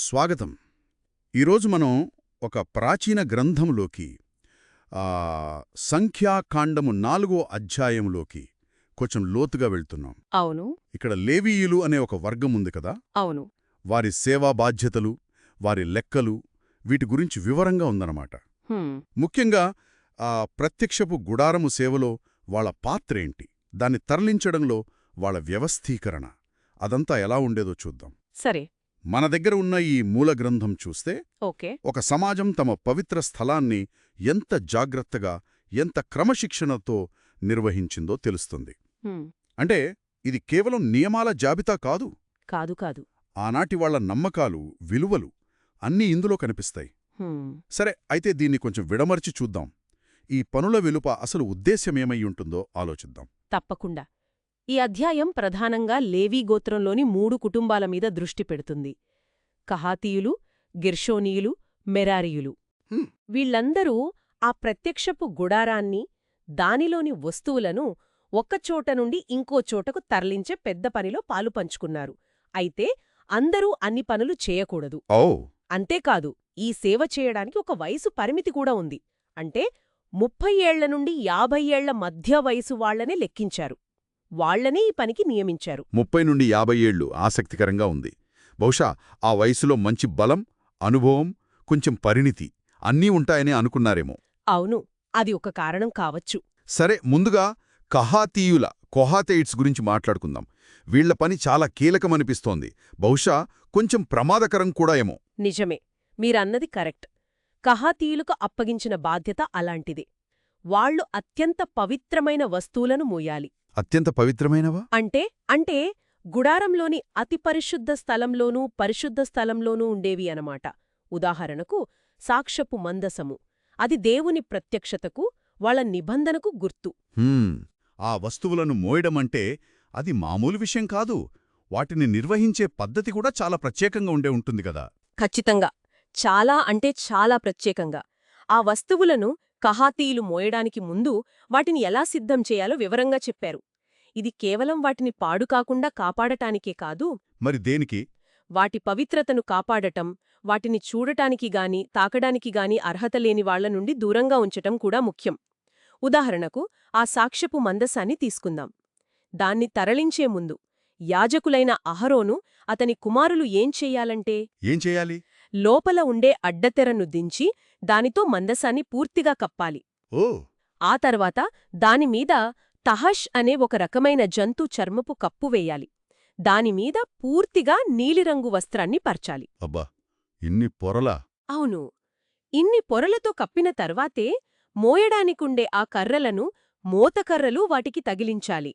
స్వాగతం. ఈరోజు మనం ఒక ప్రాచీన గ్రంథంలోకి ఆ, సంఖ్యాకాండము నాలుగో అధ్యాయంలోకి కొంచెం లోతుగా వెళ్తున్నాం. అవును. ఇక్కడ లేవీయులు అనే ఒక వర్గం ఉంది కదా? అవును. వారి సేవా బాధ్యతలు వారి లెక్కలు వీటి గురించి వివరంగా ఉందన్నమాట. ముఖ్యంగా ఆ ప్రత్యక్షపు గుడారము సేవలో వాళ్ళ పాత్రేంటి దాన్ని తరలించడంలో వాళ్ళ వ్యవస్థీకరణ. అదంతా ఎలా ఉండేదో చూద్దాం. సరే. మన దగ్గర ఉన్న ఈ మూల గ్రంథం చూస్తే ఒక సమాజం తమ పవిత్ర స్థలాన్ని ఎంత జాగ్రత్తగా ఎంత క్రమశిక్షణతో నిర్వహించిందో తెలుస్తుంది. అంటే ఇది కేవలం నియమాల జాబితా కాదు. కాదు కాదు. ఆనాటి వాళ్ళ నమ్మకాలు విలువలు అన్నీ ఇందులో కనిపిస్తాయి. సరే అయితే దీన్ని కొంచెం విడమర్చి చూద్దాం. ఈ పనుల వెలుప అసలు ఉద్దేశ్యమేమై ఉంటుందో ఆలోచిద్దాం. తప్పకుండా. ఈ అధ్యాయం ప్రధానంగా లేవీ గోత్రంలోని మూడు కుటుంబాల మీద దృష్టి పెడుతుంది. కహాతీయులు గిర్షోనీయులు మెరారియులు. హ్మ్. వీళ్ళందరూ ఆ ప్రత్యక్షపు గుడారాన్ని దానిలోని వస్తువులను ఒక్కచోట నుండి ఇంకో చోటకు తరలించే పెద్ద పనిలో పాలు పంచుకున్నారు. అయితే అందరూ అన్ని పనులు చేయకూడదు. అంతేకాదు ఈ సేవ చేయడానికి ఒక వయసు పరిమితి కూడా ఉంది. అంటే ముప్పై ఏళ్ళ నుండి యాభై ఏళ్ళ మధ్య వయసు వాళ్ళనే లెక్కించారు. వాళ్ళనే ఈ పనికి నియమించారు. ముప్పై నుండి యాభై ఏళ్ళు ఆసక్తికరంగా ఉంది. బహుశా ఆ వయసులో మంచి బలం అనుభవం కొంచెం పరిణితి అన్నీ ఉంటాయని అనుకున్నారేమో. అవును అది ఒక కారణం కావచ్చు. సరే ముందుగా కహాతీయుల కొహాతెయిట్స్ గురించి మాట్లాడుకుందాం. వీళ్ళ పని చాలా కీలకమనిపిస్తోంది. బహుశా కొంచెం ప్రమాదకరం కూడా ఏమో. నిజమే మీరన్నది కరెక్ట్. కహాతీయులకు అప్పగించిన బాధ్యత అలాంటిదే. వాళ్ళు అత్యంత పవిత్రమైన వస్తువులను మోయాలి. అత్యంత పవిత్రమైనవా? అంటే అంటే గుడారంలోని అతి పరిశుద్ధ స్థలంలోనూ పరిశుద్ధ స్థలంలోనూ ఉండేవి అనమాట ఉదాహరణకు సాక్ష్యపు మందసము. అది దేవుని ప్రత్యక్షతకు వాళ్ళ నిబంధనకు గుర్తు. ఆ వస్తువులను మోయడమంటే అది మామూలు విషయం కాదు. వాటిని నిర్వహించే పద్ధతి కూడా చాలా ప్రత్యేకంగా ఉండే ఉంటుంది కదా. ఖచ్చితంగా. చాలా అంటే చాలా ప్రత్యేకంగా. ఆ వస్తువులను కహాతీయులు మోయడానికి ముందు వాటిని ఎలా సిద్ధం చేయాలో వివరంగా చెప్పారు. ఇది కేవలం వాటిని పాడు కాకుండా కాపాడటానికే కాదు. మరి దేనికి? వాటి పవిత్రతను కాపాడటం వాటిని చూడటానికి గాని తాకడానికి గాని అర్హత లేని వాళ్ళ నుండి దూరంగా ఉంచటం కూడా ముఖ్యం. ఉదాహరణకు ఆ సాక్ష్యపు మందసాన్ని తీసుకుందాం. దాన్ని తరలించే ముందు యాజకులైన అహరోను అతని కుమారులు ఏం చెయ్యాలంటే ఏం చేయాలి? లోపల ఉండే అడ్డతెరను దించి దానితో మందసాన్ని పూర్తిగా కప్పాలి. ఓ! ఆ తర్వాత దానిమీద తహష్ అనే ఒక రకమైన జంతు చర్మపు కప్పు వేయాలి. దానిమీద పూర్తిగా నీలిరంగు వస్త్రాన్ని పర్చాలి. అబ్బా ఇన్ని పొరలా? అవును. ఇన్ని పొరలతో కప్పిన తర్వాతే మోయడానికుండే ఆ కర్రలను మోతకర్రలు వాటికి తగిలించాలి.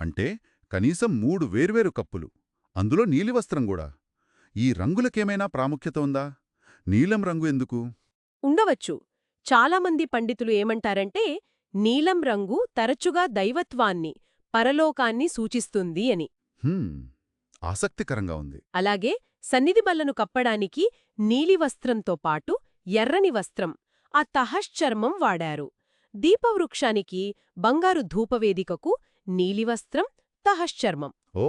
అంటే కనీసం మూడు వేర్వేరు కప్పులు అందులో నీలివస్త్రం కూడా. ఈ రంగులకేమైనా ప్రాముఖ్యత ఉందా? నీలం రంగు ఎందుకు? ఉండవచ్చు. చాలామంది పండితులు ఏమంటారంటే నీలం రంగు తరచుగా దైవత్వాన్ని పరలోకాన్ని సూచిస్తుంది అని. ఆసక్తికరంగా ఉంది. అలాగే సన్నిధి బల్లను కప్పడానికి నీలివస్త్రంతో పాటు ఎర్రని వస్త్రం ఆ తహశ్చర్మం వాడారు. దీపవృక్షానికి బంగారు ధూపవేదికకు నీలివస్త్రం తహశ్చర్మం. ఓ!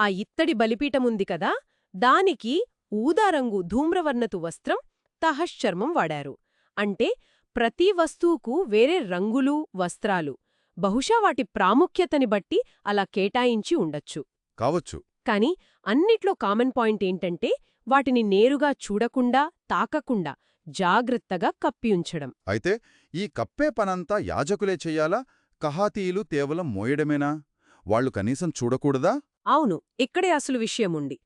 ఆ ఇత్తడి బలిపీఠముంది కదా దానికి ఊదారంగు ధూమ్రవర్ణతు వస్త్రం తహశ్చర్మం వాడారు. అంటే ప్రతి వస్తువుకు వేరే రంగులు వస్త్రాలు. బహుశా వాటి ప్రాముఖ్యతని బట్టి అలా కేటాయించి ఉండొచ్చు. కావచ్చు. కాని అన్నిట్లో కామన్ పాయింట్ ఏంటంటే వాటిని నేరుగా చూడకుండా తాకకుండా జాగ్రత్తగా కప్పియుంచడం అయితే ఈ కప్పే పనంతా యాజకులే చెయ్యాలా కహాతీయులు కేవలం మోయడమేనా? వాళ్ళు కనీసం చూడకూడదా? అవును ఇక్కడే అసలు విషయముంది.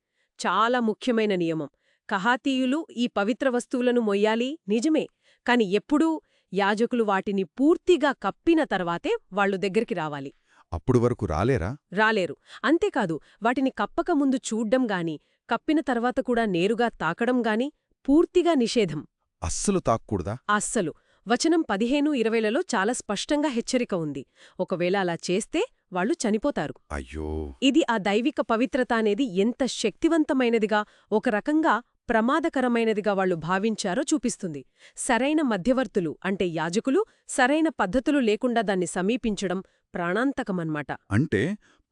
చాలా ముఖ్యమైన నియమం. కహాతీయులు ఈ పవిత్ర వస్తువులను మొయ్యాలి? నిజమే. కాని ఎప్పుడూ యాజకులు వాటిని పూర్తిగా కప్పిన తర్వాతే వాళ్ళు దగ్గరికి రావాలి. అప్పుడు వరకు రాలేరా? రాలేరు. అంతేకాదు వాటిని కప్పక ముందు చూడ్డం గాని కప్పిన తర్వాత కూడా నేరుగా తాకడం గాని పూర్తిగా నిషేధం. అస్సలు తాక్కూడదా? అస్సలు. వచనం పదిహేను ఇరవైలలో చాలా స్పష్టంగా హెచ్చరిక ఉంది. ఒకవేళ అలా చేస్తే వాళ్ళు చనిపోతారు. అయ్యో! ఇది ఆ దైవిక పవిత్రత అనేది ఎంత శక్తివంతమైనదిగా ఒక రకంగా ప్రమాదకరమైనదిగా వాళ్ళు భావించారో చూపిస్తుంది. సరైన మధ్యవర్తులు అంటే యాజకులు సరైన పద్ధతులు లేకుండా దాన్ని సమీపించడం ప్రాణాంతకమన్మాట అంటే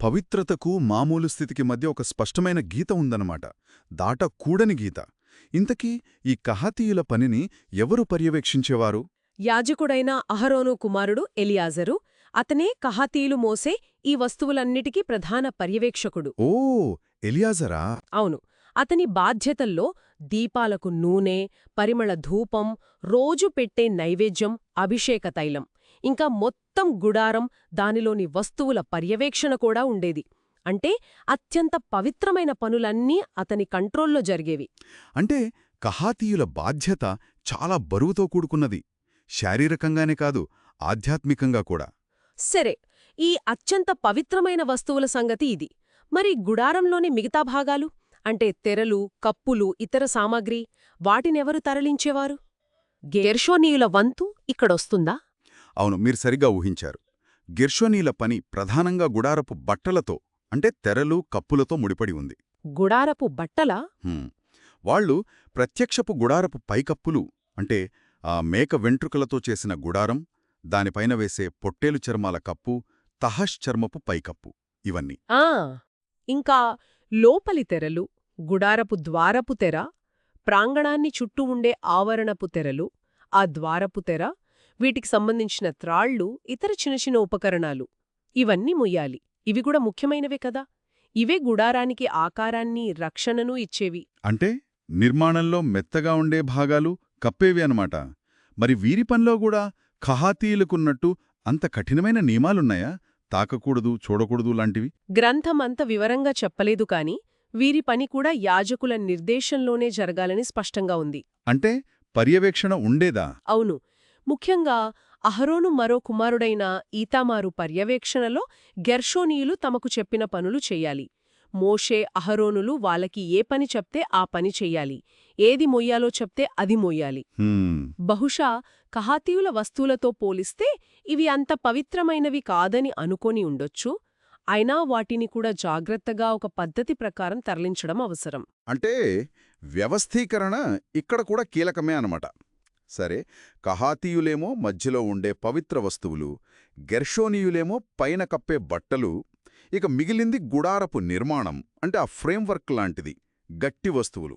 పవిత్రతకు మామూలు స్థితికి మధ్య ఒక స్పష్టమైన గీత ఉందన్నమాట. దాటకూడని గీత. ఇంతకీ ఈ కహాతీయుల పనిని ఎవరు పర్యవేక్షించేవారు? యాజకుడైన అహరోను కుమారుడు ఎలియాజరు అతనే కహాతీలు మోసే ఈ వస్తువులన్నిటికీ ప్రధాన పర్యవేక్షకుడు. ఓ ఎలియాజరా? అవును. అతని బాధ్యతల్లో దీపాలకు నూనె పరిమళ ధూపం రోజు పెట్టే నైవేద్యం అభిషేక తైలం. ఇంకా మొత్తం గుడారం దానిలోని వస్తువుల పర్యవేక్షణ కూడా ఉండేది. అంటే అత్యంత పవిత్రమైన పనులన్నీ అతని కంట్రోల్లో జరిగేవి. అంటే కహాతీయుల బాధ్యత చాలా బరువుతో కూడుకున్నది. శారీరకంగానే కాదు ఆధ్యాత్మికంగా కూడా. సరే ఈ అత్యంత పవిత్రమైన వస్తువుల సంగతి ఇది. మరి గుడారంలోని మిగతా భాగాలు? అంటే తెరలు కప్పులు ఇతర సామాగ్రి వాటినెవరు తరలించేవారు? గేర్షోనీయుల వంతు ఇక్కడొస్తుందా? అవును మీరు సరిగా ఊహించారు. గిర్షోనీల పని ప్రధానంగా గుడారపు బట్టలతో అంటే తెరలు కప్పులతో ముడిపడి ఉంది. గుడారపు బట్టలా. వాళ్ళు ప్రత్యక్షపు గుడారపు పైకప్పులు అంటే ఆ మేక వెంట్రుకలతో చేసిన గుడారం దానిపైన వేసే పొట్టేలు చర్మాల కప్పు తహష్ చర్మపు పైకప్పు ఇవన్నీ. ఆ! ఇంకా లోపలి తెరలు గుడారపు ద్వారపు తెర ప్రాంగణాన్ని చుట్టూ ఉండే ఆవరణపు తెరలు ఆ ద్వారపు తెర వీటికి సంబంధించిన త్రాళ్ళు ఇతర చిన్న చిన్న ఉపకరణాలు. ఇవన్నీ ముయ్యాలి. ఇవి కూడా ముఖ్యమైనవే కదా. ఇవే గుడారానికి ఆకారాన్ని రక్షణను ఇచ్చేవి. అంటే నిర్మాణంలో మెత్తగా ఉండే భాగాలు కప్పేవి అనమాట మరి వీరి పనిలో కూడా ఖహాతీయులకున్నట్టు అంత కఠినమైన నియమాలున్నాయా? తాకకూడదు చూడకూడదు లాంటివి? గ్రంథం అంత వివరంగా చెప్పలేదు కాని వీరి పని కూడా యాజకుల నిర్దేశంలోనే జరగాలని స్పష్టంగా ఉంది. అంటే పర్యవేక్షణ ఉండేదా? అవును. ముఖ్యంగా అహరోను మరో కుమారుడైన ఈతామారు పర్యవేక్షణలో గెర్షోనీయులు తమకు చెప్పిన పనులు చెయ్యాలి మోషే అహరోనులు వాళ్ళకి ఏ పని చెప్తే ఆ పని చెయ్యాలి ఏది మొయ్యాలో చెప్తే అది మొయ్యాలి. బహుశా కహాతీయుల వస్తువులతో పోలిస్తే ఇవి అంత పవిత్రమైనవి కాదని అనుకొని ఉండొచ్చు. అయినా వాటిని కూడా జాగ్రత్తగా ఒక పద్ధతి ప్రకారం తరలించడం అవసరం. అంటే వ్యవస్థీకరణ ఇక్కడ కూడా కీలకమే అనమాట సరే కహాతీయులేమో మధ్యలో ఉండే పవిత్ర వస్తువులు గెర్షోనీయులేమో పైన కప్పే బట్టలు ఇక మిగిలింది గుడారపు నిర్మాణం అంటే ఆ ఫ్రేమ్వర్క్ లాంటిది గట్టి వస్తువులు.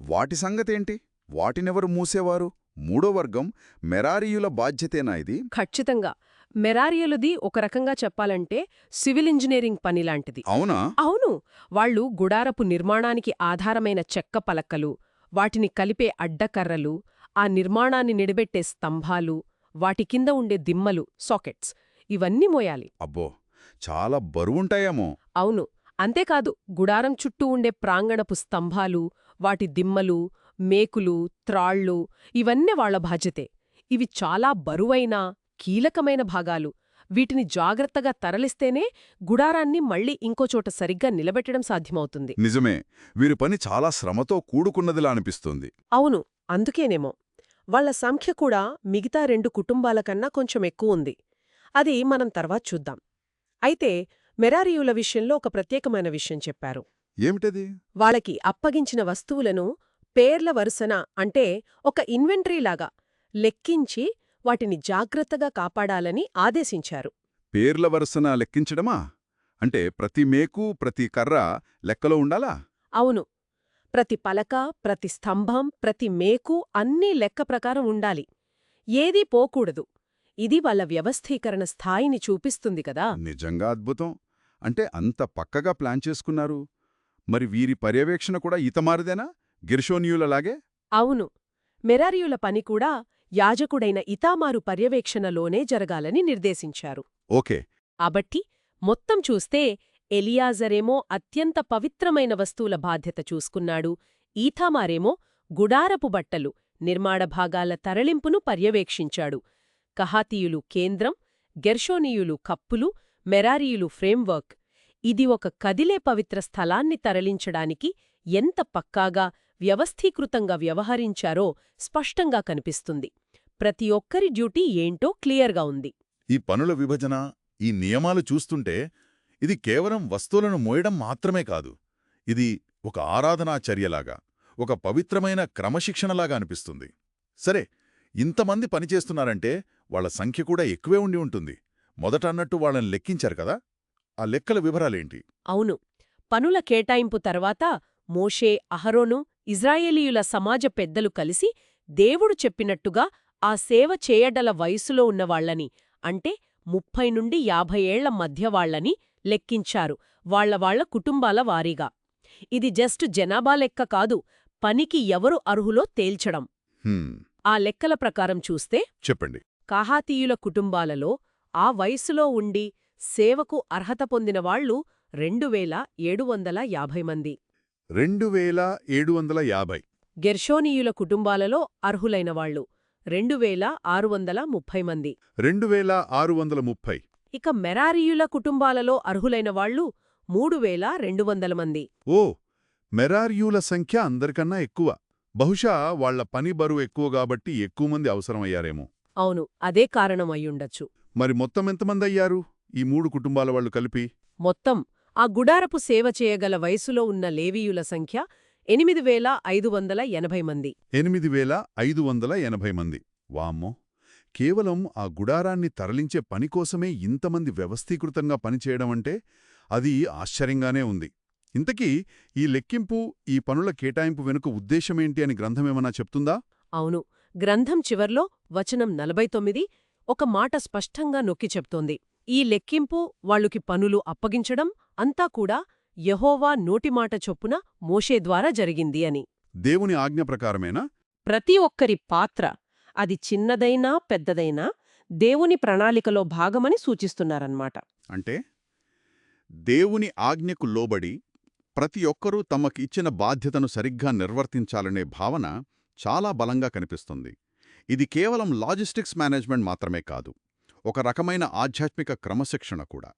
వాటి సంగతేంటి? వాటినెవరు మూసేవారు? మూడో వర్గం మెరారీయుల బాధ్యతేనా ఇది? ఖచ్చితంగా. మెరారియలుది ఒక రకంగా చెప్పాలంటే సివిల్ ఇంజనీరింగ్ పనిలాంటిది. అవునా? అవును. వాళ్ళు గుడారపు నిర్మాణానికి ఆధారమైన చెక్క పలకలు వాటిని కలిపే అడ్డకర్రలు ఆ నిర్మాణాన్ని నిలబెట్టే స్తంభాలు వాటి కింద ఉండే దిమ్మలు సాకెట్స్. ఇవన్నీ మోయాలి. అబ్బో! చాలా బరువుంటాయేమో. అవును. అంతేకాదు గుడారం చుట్టూ ఉండే ప్రాంగణపు స్తంభాలు వాటి దిమ్మలు మేకులు త్రాళ్ళు ఇవన్నీ వాళ్ళ బాధ్యతే. ఇవి చాలా బరువైన కీలకమైన భాగాలు. వీటిని జాగ్రత్తగా తరలిస్తేనే గుడారాన్ని మళ్ళీ ఇంకోచోట సరిగ్గా నిలబెట్టడం సాధ్యమవుతుంది. నిజమే. వీరి పని చాలా శ్రమతో కూడుకున్నదిలా అనిపిస్తుంది. అవును అందుకేనేమో. వాళ్ళ సంఖ్య కూడా మిగతా రెండు కుటుంబాల కన్నా కొంచెం ఎక్కువ ఉంది. అది మనం తర్వాత చూద్దాం. అయితే మెరారియుల విషయంలో ఒక ప్రత్యేకమైన విషయం చెప్పారు. ఏమిటది? వాళ్ళకి అప్పగించిన వస్తువులను పేర్ల వరుసన అంటే ఒక ఇన్వెంటరీలాగా లెక్కించి వాటిని జాగ్రత్తగా కాపాడాలని ఆదేశించారు. పేర్ల వరుసన లెక్కించడమా? అంటే ప్రతి మేకు ప్రతి కర్ర లెక్కలో ఉండాలా? అవును. ప్రతి పలక ప్రతి స్తంభం ప్రతి మేకు అన్నీ లెక్క ప్రకారం ఉండాలి. ఏదీ పోకూడదు. ఇది వాళ్ళ వ్యవస్థీకరణ స్థాయిని చూపిస్తుంది కదా. నిజంగా అద్భుతం. అంటే అంత పక్కగా ప్లాన్ చేసుకున్నారు. మరి వీరి పర్యవేక్షణ కూడా ఇతమారిదేనా గిర్షోనియులలాగే? అవును. మెరారియుల పని కూడా యాజకుడైన ఇతామారు పర్యవేక్షణలోనే జరగాలని నిర్దేశించారు. ఓకే. కాబట్టి మొత్తం చూస్తే ఎలియాజరేమో అత్యంత పవిత్రమైన వస్తువుల బాధ్యత చూసుకున్నాడు. ఈథామారేమో గుడారపు బట్టలు నిర్మాణ భాగాల తరలింపును పర్యవేక్షించాడు. కహాతీయులు కేంద్రం గెర్షోనీయులు కప్పులు మెరారీయులు ఫ్రేమ్వర్క్. ఇది ఒక కదిలే పవిత్ర స్థలాన్ని తరలించడానికి ఎంత పక్కాగా వ్యవస్థీకృతంగా వ్యవహరించారో స్పష్టంగా కనిపిస్తుంది. ప్రతి ఒక్కరి డ్యూటీ ఏంటో క్లియర్గా ఉంది. ఈ పనుల విభజన ఈ నియమాలు చూస్తుంటే ఇది కేవలం వస్తువులను మోయడం మాత్రమే కాదు. ఇది ఒక ఆరాధనా చర్యలాగా ఒక పవిత్రమైన క్రమశిక్షణలాగా అనిపిస్తుంది. సరే ఇంతమంది పనిచేస్తున్నారంటే వాళ్ళ సంఖ్య కూడా ఎక్కువే ఉండి ఉంటుంది. మొదట అన్నట్టు వాళ్ళని లెక్కించారు కదా? ఆ లెక్కల వివరాలేంటి? అవును. పనుల కేటాయింపు తర్వాత మోషే అహరోను ఇజ్రాయేలీయుల సమాజ పెద్దలు కలిసి దేవుడు చెప్పినట్టుగా ఆ సేవ చేయడల వయసులో ఉన్నవాళ్ళని అంటే ముప్పై నుండి యాభై ఏళ్ళ మధ్య వాళ్ళని లెక్కించారు వాళ్ళ వాళ్ళ కుటుంబాల వారీగా. ఇది జస్ట్ జనాభా లెక్క కాదు పనికి ఎవరు అర్హులో తేల్చడం. ఆ లెక్కల ప్రకారం చూస్తే చెప్పండి. కాహాతీయుల కుటుంబాలలో ఆ వయసులో ఉండి సేవకు అర్హత పొందిన వాళ్ళు రెండు వేల ఏడు వందల యాభై మంది. రెండు వేల ఏడు వందల యాభై. గెర్షోనీయుల కుటుంబాలలో అర్హులైన వాళ్ళు రెండు వేల ఆరు వందల ముప్పై మంది. రెండు వేల ఆరు వందల ముప్పై. ఇక మెరారీయుల కుటుంబాలలో అర్హులైన వాళ్ళు మూడు వేల రెండు వందల మంది. ఓ మెరార్యూల సంఖ్య అందరికన్నా ఎక్కువ. బహుశా వాళ్ళ పని బరువు ఎక్కువ కాబట్టి ఎక్కువ మంది అవసరమయ్యారేమో. అవును అదే కారణం అయ్యుండొచ్చు. మరి మొత్తం ఎంతమంది అయ్యారు? ఈ మూడు కుటుంబాల వాళ్ళు కలిపి? మొత్తం ఆ గుడారపు సేవ చేయగల వయసులో ఉన్న లేవీయుల సంఖ్య ఎనిమిది వేల ఐదు వందల ఎనభై మంది. ఎనిమిది వేల ఐదు వందల ఎనభై మంది. వామ్మో! కేవలం ఆ గుడారాన్ని తరలించే పని కోసమే ఇంతమంది వ్యవస్థీకృతంగా పనిచేయడమంటే అది ఆశ్చర్యంగానే ఉంది. ఇంతకీ ఈ లెక్కింపు ఈ పనుల కేటాయింపు వెనుక ఉద్దేశమేంటి అని గ్రంథమేమన్నా చెప్తుందా? అవును. గ్రంథం చివర్లో వచనం నలభై తొమ్మిది ఒక మాట స్పష్టంగా నొక్కి చెప్తోంది. ఈ లెక్కింపు వాళ్ళుకి పనులు అప్పగించడం అంతా కూడా యహోవా నోటిమాట చొప్పున మోషే ద్వారా జరిగింది అని. దేవుని ఆజ్ఞ ప్రకారమేనా? ప్రతి ఒక్కరి పాత్ర అది చిన్నదైనా పెద్దదైనా దేవుని ప్రణాళికలో భాగమని సూచిస్తున్నారన్నమాట. అంటే దేవుని ఆజ్ఞకు లోబడి ప్రతి ఒక్కరూ తమకి ఇచ్చిన బాధ్యతను సరిగ్గా నిర్వర్తించాలనే భావన చాలా బలంగా కనిపిస్తుంది. ఇది కేవలం లాజిస్టిక్స్ మేనేజ్మెంట్ మాత్రమే కాదు. ఒక రకమైన ఆధ్యాత్మిక క్రమశిక్షణ కూడా.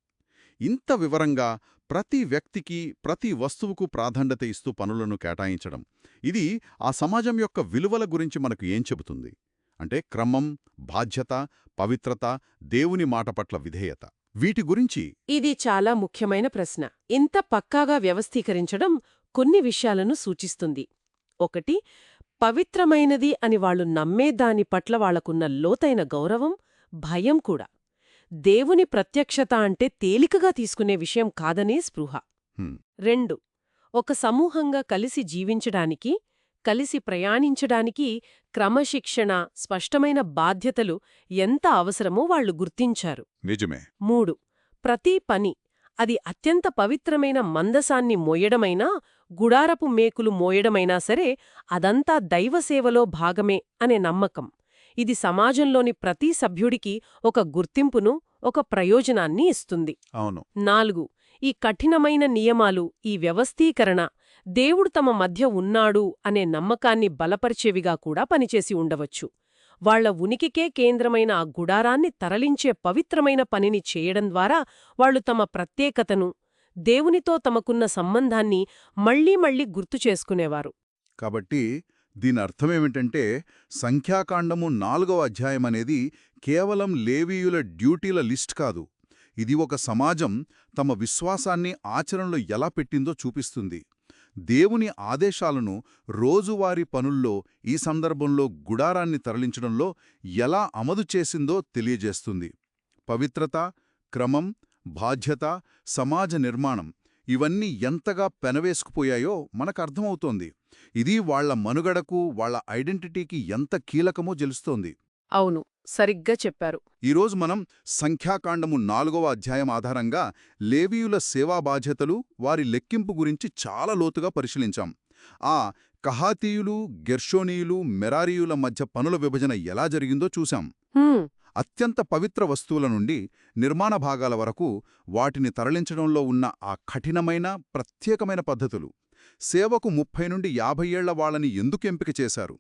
ఇంత వివరంగా ప్రతి వ్యక్తికి ప్రతి వస్తువుకు ప్రాధాన్యత ఇస్తూ పనులను కేటాయించడం ఇది ఆ సమాజం యొక్క విలువల గురించి మనకు ఏం చెబుతుంది? అంటే క్రమం బాధ్యత పవిత్రత దేవుని మాట పట్ల విధేయత. వీటి గురించి ఇది చాలా ముఖ్యమైన ప్రశ్న. ఇంత పక్కాగా వ్యవస్థీకరించడం కొన్ని విషయాలను సూచిస్తుంది. ఒకటి పవిత్రమైనది అని వాళ్ళు నమ్మే దాని పట్ల వాళ్ళకున్న లోతైన గౌరవం. భయం కూడా. దేవుని ప్రత్యక్షత అంటే తేలికగా తీసుకునే విషయం కాదనే స్పృహ. రెండు ఒక సమూహంగా కలిసి జీవించడానికి కలిసి ప్రయాణించడానికి క్రమశిక్షణ స్పష్టమైన బాధ్యతలు ఎంత అవసరమో వాళ్ళు గుర్తించారు. నిజమే. మూడు ప్రతి పని అది అత్యంత పవిత్రమైన మందసాన్ని మోయడమైనా గుడారపు మేకులు మోయడమైనా సరే అదంతా దైవసేవలో భాగమే అనే నమ్మకం. ఇది సమాజంలోని ప్రతి సభ్యుడికి ఒక గుర్తింపును ఒక ప్రయోజనాన్ని ఇస్తుంది. అవును. నాలుగు ఈ కఠినమైన నియమాలు ఈ వ్యవస్థీకరణ దేవుడు తమ మధ్య ఉన్నాడు అనే నమ్మకాన్ని బలపరిచేవిగా కూడా పనిచేసి ఉండవచ్చు. వాళ్ళ ఉనికికే కేంద్రమైన ఆ గుడారాన్ని తరలించే పవిత్రమైన పనిని చేయడం ద్వారా వాళ్ళు తమ ప్రత్యేకతను దేవునితో తమకున్న సంబంధాన్ని మళ్ళీ మళ్ళీ గుర్తు చేసుకునేవారు. కాబట్టి దీని అర్థమేమిటంటే సంఖ్యాకాండము నాలుగవ అధ్యాయం అనేది కేవలం లేవీయుల డ్యూటీల లిస్ట్ కాదు. ఇది ఒక సమాజం తమ విశ్వాసాన్ని ఆచరణలో ఎలా పెట్టిందో చూపిస్తుంది. దేవుని ఆదేశాలను రోజువారీ పనుల్లో ఈ సందర్భంలో గుడారాన్ని తరలించడంలో ఎలా అమలు చేసిందో తెలియజేస్తుంది. పవిత్రత క్రమం బాధ్యత సమాజ నిర్మాణం ఇవన్నీ ఎంతగా పెనవేసుకుపోయాయో మనకు అర్థమవుతోంది ఇది వాళ్ళ మనుగడకు వాళ్ళ ఐడెంటిటీకి ఎంత కీలకమో తెలుస్తోంది అవును సరిగ్గా చెప్పారు. ఈరోజు మనం సంఖ్యాకాండము నాలుగవ అధ్యాయం ఆధారంగా లేవీయుల సేవా బాధ్యతలు వారి లెక్కింపు గురించి చాలా లోతుగా పరిశీలించాం. ఆ కహాతీయులు గెర్షోనీయులు మెరారీయుల మధ్య పనుల విభజన ఎలా జరిగిందో చూశాం. అత్యంత పవిత్ర వస్తువుల నుండి నిర్మాణ భాగాల వరకు వాటిని తరలించడంలో ఉన్న ఆ కఠినమైన ప్రత్యేకమైన పద్ధతులు. సేవకు ముప్పై నుండి యాభై ఏళ్ళ వాళ్ళని ఎందుకు ఎంపిక చేశారు?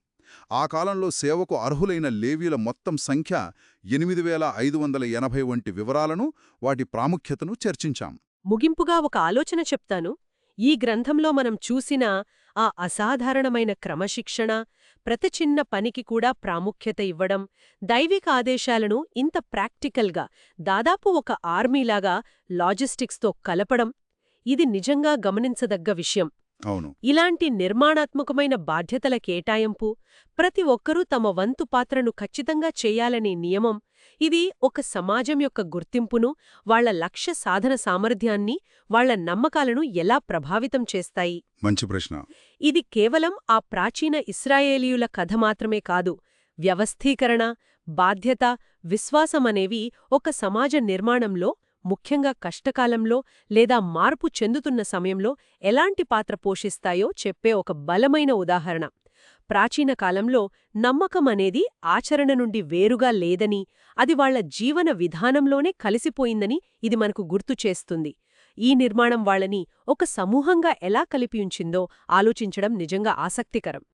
ఆ కాలంలో సేవకు అర్హులైన లేవీల మొత్తం సంఖ్య ఎనిమిది వేల ఐదు వందల ఎనభై వంటి వివరాలను వాటి ప్రాముఖ్యతను చర్చించాం. ముగింపుగా ఒక ఆలోచన చెప్తాను. ఈ గ్రంథంలో మనం చూసిన ఆ అసాధారణమైన క్రమశిక్షణ ప్రతి చిన్న పనికి కూడా ప్రాముఖ్యత ఇవ్వడం దైవిక ఆదేశాలను ఇంత ప్రాక్టికల్గా దాదాపు ఒక ఆర్మీలాగా లాజిస్టిక్స్తో కలపడం ఇది నిజంగా గమనించదగ్గ విషయం. అవును. ఇలాంటి నిర్మాణాత్మకమైన బాధ్యతల కేటాయింపు ప్రతి ఒక్కరూ తమ వంతు పాత్రను ఖచ్చితంగా చేయాలనే నియమం ఇది ఒక సమాజం యొక్క గుర్తింపును వాళ్ళ లక్ష్య సాధన సామర్థ్యాన్ని వాళ్ళ నమ్మకాలను ఎలా ప్రభావితం చేస్తాయి. మంచి ప్రశ్న. ఇది కేవలం ఆ ప్రాచీన ఇస్రాయేలీయుల కథ మాత్రమే కాదు వ్యవస్థీకరణ బాధ్యత విశ్వాసమనేవి ఒక సమాజ నిర్మాణంలో ముఖ్యంగా కష్టకాలంలో లేదా మార్పు చెందుతున్న సమయంలో ఎలాంటి పాత్ర పోషిస్తాయో చెప్పే ఒక బలమైన ఉదాహరణ. ప్రాచీన కాలంలో నమ్మకం అనేది ఆచరణ నుండి వేరుగా లేదని అది వాళ్ళ జీవన విధానంలోనే కలిసిపోయిందని ఇది మనకు గుర్తు చేస్తుంది. ఈ నిర్మాణం వాళ్ళని ఒక సమూహంగా ఎలా కలిపియుంచిందో ఆలోచించడం నిజంగా ఆసక్తికరం.